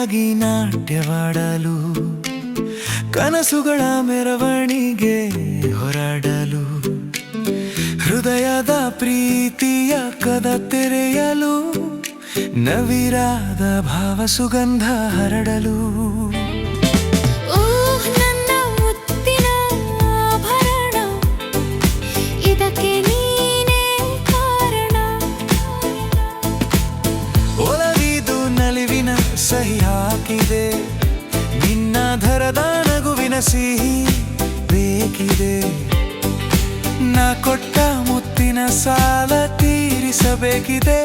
ಒಟ್ಟಾಗಿ ನಾಟ್ಯವಾಡಲು ಕನಸುಗಳ ಮೆರವಣಿಗೆ ಹೊರಡಲು ಹೃದಯದ ಪ್ರೀತಿಯ ಕದ ತೆರೆಯಲು ನವಿರಾದ ಭಾವ ಸುಗಂಧ ಹರಡಲು. ಹಾಕಿದೆ ನಿನ್ನ ಧರದ ನಗುವಿನ ಸಿಹಿ ಬೇಕಿದೆ? ನ ಕೊಟ್ಟ ಮುತ್ತಿನ ಸಾಲ ತೀರಿಸಬೇಕಿದೆ?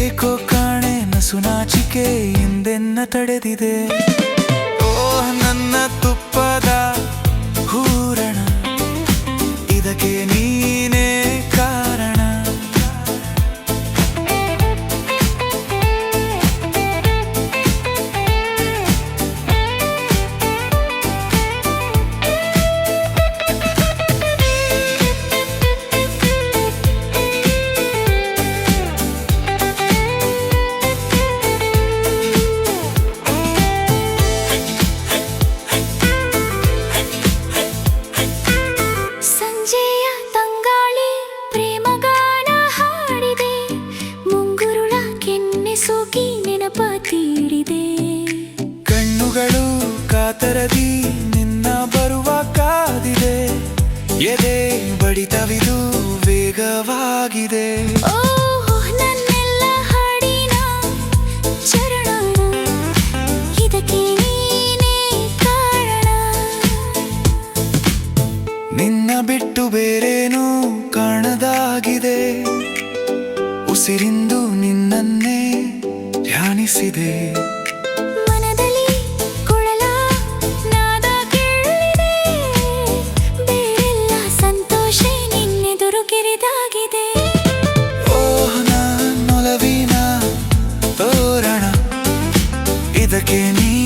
ಏಕೋ ಕಾಣೆ ನಸುನಾಚಿಕೆ ಎಂದೆನ್ನ ತಡೆದಿದೆ? ಓ ನನ್ನ ತುಪ್ಪದ ಕಾತರದಿ ನಿನ್ನ ಬರುವ ಕಾದಿದೆ. ಎದೆ ಬಡಿತವಿದು ವೇಗವಾಗಿದೆ. ನಿನ್ನ ಬಿಟ್ಟು ಬೇರೇನೂ ಕಾಣದಾಗಿದೆ. ಉಸಿರಿಂದು ನಿನ್ನನ್ನೇ ಧ್ಯಾನಿಸಿದೆ. me.